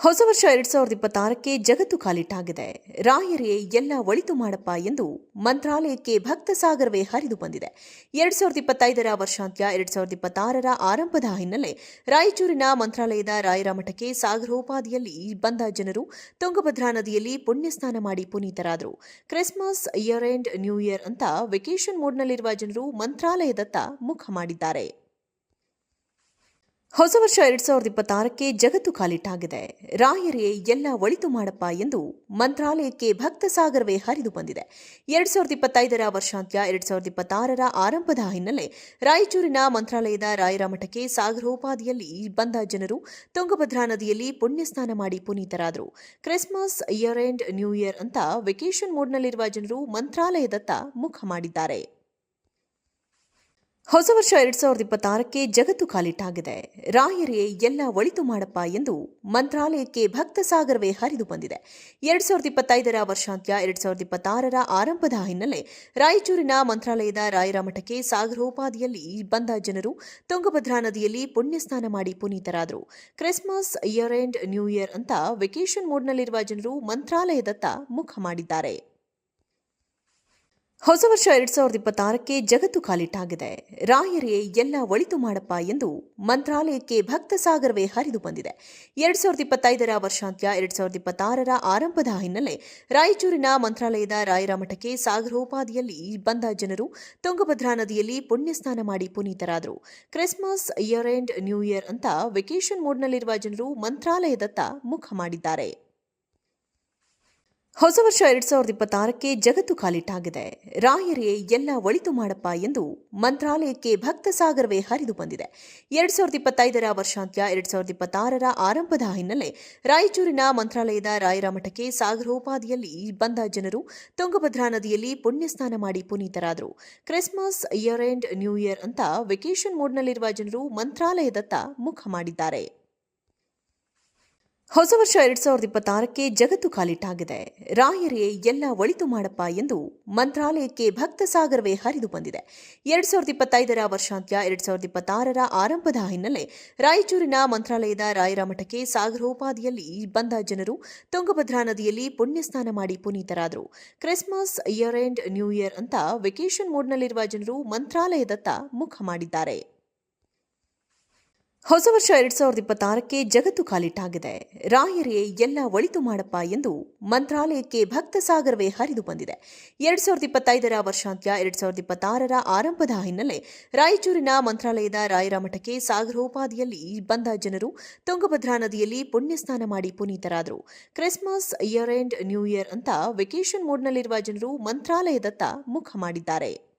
ಹೊಸ ವರ್ಷ ಎರಡ್ ಸಾವಿರದ ಇಪ್ಪತ್ತಾರಕ್ಕೆ ಜಗತ್ತು ಕಾಲಿಟ್ಟಾಗಿದೆ. ರಾಯರೇ, ಎಲ್ಲ ಒಳಿತು ಮಾಡಪ್ಪ ಎಂದು ಮಂತ್ರಾಲಯಕ್ಕೆ ಭಕ್ತ ಸಾಗರವೇ ಹರಿದು ಬಂದಿದೆ. ಎರಡ್ ಸಾವಿರದ ಇಪ್ಪತ್ತೈದರ ವರ್ಷಾಂತ್ಯ, ಎರಡ್ ಸಾವಿರದ ಇಪ್ಪತ್ತಾರರ ಆರಂಭದ ಹಿನ್ನೆಲೆ ರಾಯಚೂರಿನ ಮಂತ್ರಾಲಯದ ರಾಯರ ಮಠಕ್ಕೆ ಸಾಗರೋಪಾದಿಯಲ್ಲಿ ಬಂದ ಜನರು ತುಂಗಭದ್ರಾ ನದಿಯಲ್ಲಿ ಪುಣ್ಯ ಸ್ನಾನ ಮಾಡಿ ಪುನೀತರಾದರು. Christmas, year end new year ಅಂತ ವೆಕೇಷನ್ ಮೋಡ್ನಲ್ಲಿರುವ ಜನರು ಮಂತ್ರಾಲಯದತ್ತ ಮುಖ ಮಾಡಿದ್ದಾರೆ. ಹೊಸ ವರ್ಷ ಎರಡ್ ಸಾವಿರದ ಇಪ್ಪತ್ತಾರಕ್ಕೆ ಜಗತ್ತು ಕಾಲಿಟ್ಟಾಗಿದೆ ರಾಯರೇ, ಎಲ್ಲ ಒಳಿತು ಮಾಡಪ್ಪ ಎಂದು ಮಂತ್ರಾಲಯಕ್ಕೆ ಭಕ್ತ ಸಾಗರವೇ ಹರಿದು ಬಂದಿದೆ. ಎರಡ್ ಸಾವಿರದ ಇಪ್ಪತ್ತೈದರ ವರ್ಷಾಂತ್ಯ, ಎರಡ್ ಸಾವಿರದ ಇಪ್ಪತ್ತಾರರ ಆರಂಭದ ಹಿನ್ನೆಲೆ ರಾಯಚೂರಿನ ಮಂತ್ರಾಲಯದ ರಾಯರ ಮಠಕ್ಕೆ ಸಾಗರೋಪಾದಿಯಲ್ಲಿ ಬಂದ ಜನರು ತುಂಗಭದ್ರಾ ನದಿಯಲ್ಲಿ ಪುಣ್ಯ ಸ್ನಾನ ಮಾಡಿ ಪುನೀತರಾದರು. Christmas, year end, new year ಅಂತ ವೆಕೇಷನ್ ಮೋಡ್ನಲ್ಲಿರುವ ಜನರು ಮಂತ್ರಾಲಯದತ್ತ ಮುಖ ಮಾಡಿದ್ದಾರೆ. ಹೊಸ ವರ್ಷ ಎರಡ್ ಸಾವಿರದ ಇಪ್ಪತ್ತಾರಕ್ಕೆ ಜಗತ್ತು ಕಾಲಿಟ್ಟಾಗಿದೆ ರಾಯರೇ, ಎಲ್ಲ ಒಳಿತು ಮಾಡಪ್ಪ ಎಂದು ಮಂತ್ರಾಲಯಕ್ಕೆ ಭಕ್ತ ಸಾಗರವೇ ಹರಿದು ಬಂದಿದೆ. ಎರಡ್ ಸಾವಿರದ ಇಪ್ಪತ್ತೈದರ ವರ್ಷಾಂತ್ಯ, ಎರಡ್ ಸಾವಿರದ ಇಪ್ಪತ್ತಾರರ ಆರಂಭದ ಹಿನ್ನೆಲೆ ರಾಯಚೂರಿನ ಮಂತ್ರಾಲಯದ ರಾಯರ ಮಠಕ್ಕೆ ಸಾಗರೋಪಾದಿಯಲ್ಲಿ ಬಂದ ಜನರು ತುಂಗಭದ್ರಾ ನದಿಯಲ್ಲಿ ಪುಣ್ಯ ಸ್ನಾನ ಮಾಡಿ ಪುನೀತರಾದರು. Christmas, year end, new year ಅಂತ ವೆಕೇಷನ್ ಮೋಡ್ನಲ್ಲಿರುವ ಜನರು ಮಂತ್ರಾಲಯದತ್ತ ಮುಖ ಮಾಡಿದ್ದಾರೆ. ಹೊಸ ವರ್ಷ ಎರಡ್ ಸಾವಿರದ ಇಪ್ಪತ್ತಾರಕ್ಕೆ ಜಗತ್ತು ಕಾಲಿಟ್ಟಾಗಿದೆ ರಾಯರೇ, ಎಲ್ಲ ಒಳಿತು ಮಾಡಪ್ಪ ಎಂದು ಮಂತ್ರಾಲಯಕ್ಕೆ ಭಕ್ತ ಸಾಗರವೇ ಹರಿದು ಬಂದಿದೆ. ಎರಡ್ ಸಾವಿರದ ಇಪ್ಪತ್ತೈದರ ವರ್ಷಾಂತ್ಯ, ಎರಡ್ ಸಾವಿರದ ಇಪ್ಪತ್ತಾರರ ಆರಂಭದ ಹಿನ್ನೆಲೆ ರಾಯಚೂರಿನ ಮಂತ್ರಾಲಯದ ರಾಯರ ಮಠಕ್ಕೆ ಸಾಗರೋಪಾದಿಯಲ್ಲಿ ಬಂದ ಜನರು ತುಂಗಭದ್ರಾ ನದಿಯಲ್ಲಿ ಪುಣ್ಯ ಸ್ನಾನ ಮಾಡಿ ಪುನೀತರಾದರು. Christmas, year end, new year ಅಂತ ವೆಕೇಷನ್ ಮೋಡ್ನಲ್ಲಿರುವ ಜನರು ಮಂತ್ರಾಲಯದತ್ತ ಮುಖ ಮಾಡಿದ್ದಾರೆ. ಹೊಸ ವರ್ಷ ಎರಡ್ ಸಾವಿರದ ಇಪ್ಪತ್ತಾರಕ್ಕೆ ಜಗತ್ತು ಕಾಲಿಟ್ಟಾಗಿದೆ ರಾಯರೇ, ಎಲ್ಲ ಒಳಿತು ಮಾಡಪ್ಪ ಎಂದು ಮಂತ್ರಾಲಯಕ್ಕೆ ಭಕ್ತ ಸಾಗರವೇ ಹರಿದು ಬಂದಿದೆ. ಎರಡ್ ಸಾವಿರದ ಇಪ್ಪತ್ತೈದರ ವರ್ಷಾಂತ್ಯ, ಎರಡ್ ಸಾವಿರದ ಇಪ್ಪತ್ತಾರರ ಆರಂಭದ ಹಿನ್ನೆಲೆ ರಾಯಚೂರಿನ ಮಂತ್ರಾಲಯದ ರಾಯರ ಮಠಕ್ಕೆ ಸಾಗರೋಪಾದಿಯಲ್ಲಿ ಬಂದ ಜನರು ತುಂಗಭದ್ರಾ ನದಿಯಲ್ಲಿ ಪುಣ್ಯ ಸ್ನಾನ ಮಾಡಿ ಪುನೀತರಾದರು. Christmas, year end, new year ಅಂತ ವೆಕೇಷನ್ ಮೋಡ್ನಲ್ಲಿರುವ ಜನರು ಮಂತ್ರಾಲಯದತ್ತ ಮುಖ ಮಾಡಿದ್ದಾರೆ. ಹೊಸ ವರ್ಷ ಎರಡ್ ಸಾವಿರದ ಇಪ್ಪತ್ತಾರಕ್ಕೆ ಜಗತ್ತು ಕಾಲಿಟ್ಟಾಗಿದೆ. ರಾಯರೇ, ಎಲ್ಲ ಒಳಿತು ಮಾಡಪ್ಪ ಎಂದು ಮಂತ್ರಾಲಯಕ್ಕೆ ಭಕ್ತ ಸಾಗರವೇ ಹರಿದು ಬಂದಿದೆ. ಎರಡ್ ಸಾವಿರದ ಇಪ್ಪತ್ತೈದರ ವರ್ಷಾಂತ್ಯ, ಎರಡ್ ಸಾವಿರದ ಇಪ್ಪತ್ತಾರರ ಆರಂಭದ ಹಿನ್ನೆಲೆ ರಾಯಚೂರಿನ ಮಂತ್ರಾಲಯದ ರಾಯರ ಮಠಕ್ಕೆ ಸಾಗರೋಪಾದಿಯಲ್ಲಿ ಬಂದ ಜನರು ತುಂಗಭದ್ರಾ ನದಿಯಲ್ಲಿ ಪುಣ್ಯ ಸ್ನಾನ ಮಾಡಿ ಪುನೀತರಾದರು. Christmas, year end, new year ಅಂತ ವೆಕೇಷನ್ ಮೋಡ್ನಲ್ಲಿರುವ ಜನರು ಮಂತ್ರಾಲಯದತ್ತ ಮುಖ ಮಾಡಿದ್ದಾರೆ. ಹೊಸ ವರ್ಷ ಎರಡ್ ಸಾವಿರದ ಇಪ್ಪತ್ತಾರಕ್ಕೆ ಜಗತ್ತು ಕಾಲಿಟ್ಟಾಗಿದೆ ರಾಯರೇ, ಎಲ್ಲ ಒಳಿತು ಮಾಡಪ್ಪ ಎಂದು ಮಂತ್ರಾಲಯಕ್ಕೆ ಭಕ್ತ ಸಾಗರವೇ ಹರಿದು ಬಂದಿದೆ. ಎರಡ್ ಸಾವಿರದ ಇಪ್ಪತ್ತೈದರ ವರ್ಷಾಂತ್ಯ, ಎರಡ್ ಸಾವಿರದ ಇಪ್ಪತ್ತಾರರ ಆರಂಭದ ಹಿನ್ನೆಲೆ ರಾಯಚೂರಿನ ಮಂತ್ರಾಲಯದ ರಾಯರ ಮಠಕ್ಕೆ ಸಾಗರೋಪಾದಿಯಲ್ಲಿ ಬಂದ ಜನರು ತುಂಗಭದ್ರಾ ನದಿಯಲ್ಲಿ ಪುಣ್ಯ ಸ್ನಾನ ಮಾಡಿ ಪುನೀತರಾದರು. Christmas, year end, new year ಅಂತ ವೆಕೇಷನ್ ಮೋಡ್ನಲ್ಲಿರುವ ಜನರು ಮಂತ್ರಾಲಯದತ್ತ ಮುಖ ಮಾಡಿದ್ದಾರೆ.